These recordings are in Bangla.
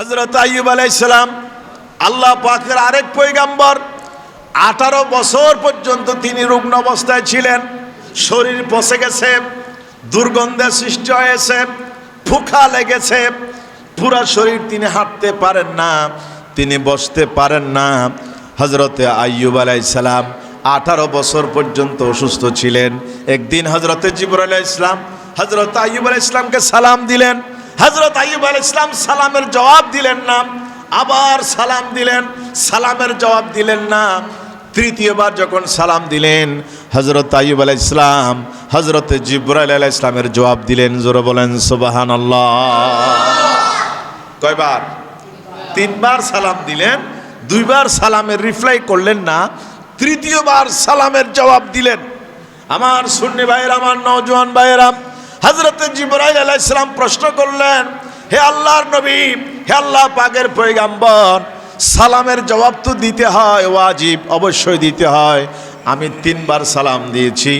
হজরত আইয়ুব আলাইসালাম আল্লাহ পাকের আরেক পৈগাম্বর আঠারো বছর পর্যন্ত তিনি রুগ্ন অবস্থায় ছিলেন, শরীর পচে গেছে দুর্গন্ধের সৃষ্টি হয়েছে, ফুকা লেগেছে, পুরা শরীর তিনি হাঁটতে পারেন না, তিনি বসতে পারেন না। হজরতে আইয়ুব আলাইসালাম আঠারো বছর পর্যন্ত অসুস্থ ছিলেন। একদিন হজরতে জিবর আলাহ ইসলাম হজরত আইয়ুব আলাহ ইসলামকে সালাম দিলেন হজরত আইয়ুব আলাহ ইসলাম সালামের জবাব দিলেন না, আবার সালাম দিলেন, সালামের জবাব দিলেন না। তৃতীয়বার যখন সালাম দিলেন হজরত আইয়ুব আলাহ ইসলাম হজরত জিব্রাইল আলাহ ইসলামের জবাব দিলেন, জোরে বলেন সুবাহান কয়বার? তিনবার সালাম দিলেন, দুইবার সালামের রিপ্লাই করলেন না, তৃতীয়বার সালামের জবাব দিলেন। আমার সুন্নি ভাইয়ের, আমার নওজোয়ান ভাইয়েরা হজরত জিবরাইল আলাইহিস সালাম প্রশ্ন করলেন, হে আল্লাহর নবী, হে আল্লাহ পাকের পয়গাম্বর, সালামের জবাব তো দিতে হয়, ওয়াজিব অবশ্যই দিতে হয়। আমি তিনবার সালাম দিয়েছি,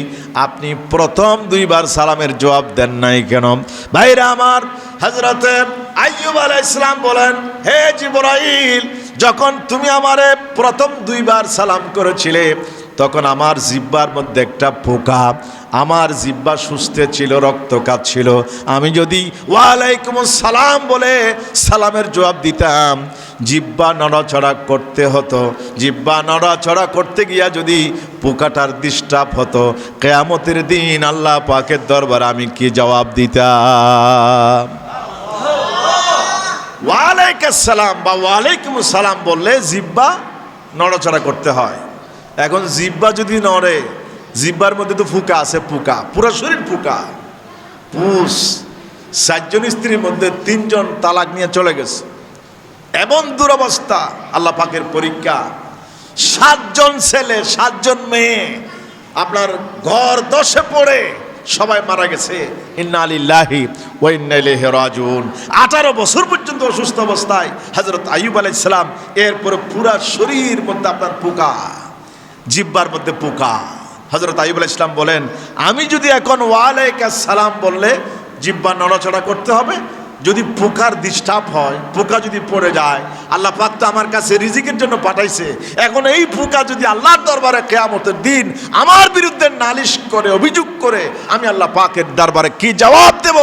আপনি প্রথম দুইবার সালামের জবাব দেন নাই কেন? ভাইরা আমার হজরতে আইয়ুব আলাইহিস ইসলাম বলেন, হে জিবরাইল, যখন তুমি আমারে প্রথম দুইবার সালাম করেছিলে, তখন আমার জিব্বার মধ্যে একটা পোকা আমার জিব্বা সুস্থে ছিল, রক্ত ছিল। আমি যদি ওয়ালাইকুম সালাম বলে সালামের জবাব দিতাম, জিব্বা নড়াচড়া করতে হতো। জিব্বা নড়াচড়া করতে গিয়া যদি পোকাটার ডিস্টার্ব হতো, কেয়ামতের দিন আল্লাহ পাকের দরবার আমি কি জবাব দিতাম? সালাম বা ওয়ালাইকুম সালাম বললে জিব্বা নড়াচড়া করতে হয়। এখন জিব্বা যদি নড়ে জিব্বার মধ্যে তো ফুকা আছে, ফুকা। পুরা শরীর ফুকা। পুষ চারজন স্ত্রীর মধ্যে তিনজন তালাক নিয়ে চলে গেছে। এমন দুরবস্থা, আল্লাহ পাকের পরীক্ষা। সাতজন ছেলে, সাতজন মেয়ে, আপনার ঘর দশে পড়ে সবাই মারা গেছে। রাজিউন। 18 বছর পর্যন্ত অসুস্থ অবস্থায় হযরত আইয়ুব আলাইহিস এরপরে পুরা শরীর মধ্যে আপনার পোকা জিব্বার মধ্যে পোকা হজরত আইব আলাহ ইসলাম বলেন, আমি যদি এখন ওয়ালাইকাস সালাম বললে জিব্বা নড়াচড়া করতে হবে। যদি পোকার ডিস্টার্ব হয়, পোকা যদি পড়ে যায়, আল্লাহ পাক তো আমার কাছে রিজিকের জন্য পাঠাইছে। এখন এই পোকা যদি আল্লাহর দরবারে কেয়ামতের দিন আমার বিরুদ্ধে নালিশ করে, অভিযোগ করে, আমি আল্লাহ পাকের দরবারে কি জবাব দেব?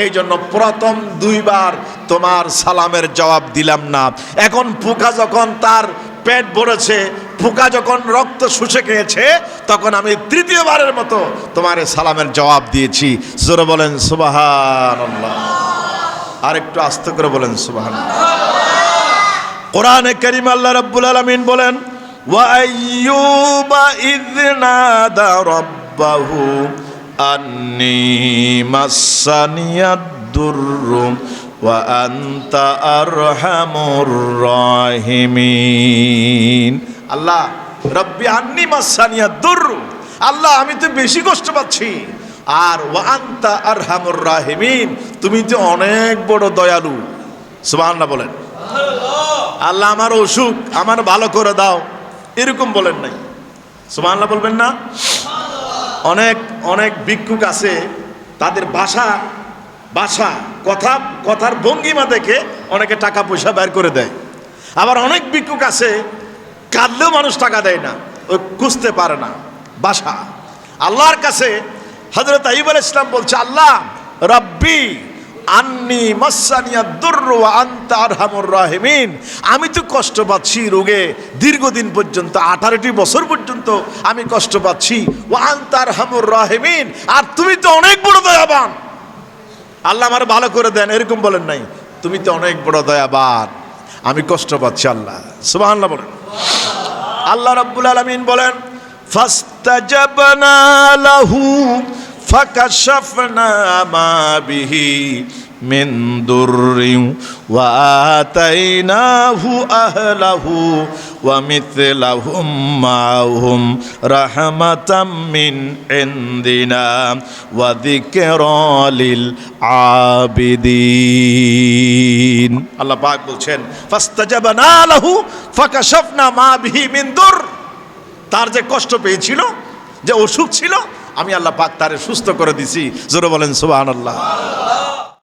এই জন্য প্রথম দুইবার তোমার সালামের জবাব দিলাম না। এখন পোকা যখন তার পেট ভরেছে পোকা যখন রক্ত শুষে খেয়েছে, তখন আমি তৃতীয়বারের মতো তোমার সালামের জবাব দিয়েছি। জোরে বলেন সুবাহান আর একটু আস্তে করে বলেন সুবাহান কোরআনে করিম আল্লাহ রাব্বুল আলামিন বলেন ওয়াইয়ুবা ইয নাদা রাব্বাহু আন্নি মাসানিয়াদ দুররু ওয়া আনতা আরহামুর রাহিমিন আল্লাহ রব্বি আন্নি মাসানিয়া দুররু। আল্লাহ আমি তো বেশি কষ্ট পাচ্ছি। আর ওয়া আনতা আরহামুর রাহিমিন তুমি তো অনেক বড় দয়ালু। সুবহানাল্লাহ বলেন। আল্লাহ আমার অসুখ আমার ভালো করে দাও। এরকম বলেন নাই। সুবহানাল্লাহ বলবেন না? অনেক অনেক ভিক্ষুক আছে তাদের ভাষা ভাষা কথা, কথার ভঙ্গিমা দেখে অনেকে টাকা পয়সা বের করে দেয়। আবার অনেক ভিক্ষুক আছে, কাঁদলেও মানুষ টাকা দেয় না ওই খুঁজতে পারে না, বাসা। আল্লাহর কাছে হজরত আইব ইসলাম বলছে, আল্লাহ, রব্বি আন্নি মাসানিয়া দুর্র আন্তা আরহামুর রাহিমিন। আমি তো কষ্ট পাচ্ছি রোগে, দীর্ঘদিন পর্যন্ত, আঠারোটি বছর পর্যন্ত আমি কষ্ট পাচ্ছি। ও আন্তার হামুর রাহিমিন। আর তুমি তো অনেক বড় দয়াবান। আল্লাহ আমার ভালো করে দেন, এরকম বলেন নাই। তুমি তো অনেক বড় দয়াবান। আমি কষ্ট পাচ্ছি আল্লাহ। সুবাহ আল্লাহ বলেন। আল্লাহ রাব্বুল আলামিন বলেন ওয়া আতাইনাহু রাহমাতাম মিন ইনদিনা ওয়া যিকরা লিল আবিদিন আল্লাহ পাক বলছেন, ফাস্তাজাবনা লাহু ফাকাশাফনা মা বিহি মিন দুর। তার যে কষ্ট পেয়েছিল, যে অসুখ ছিল, আমি আল্লাহ পাক তারে সুস্থ করে দিছি। জোরে বলেন, সুবহানাল্লাহ।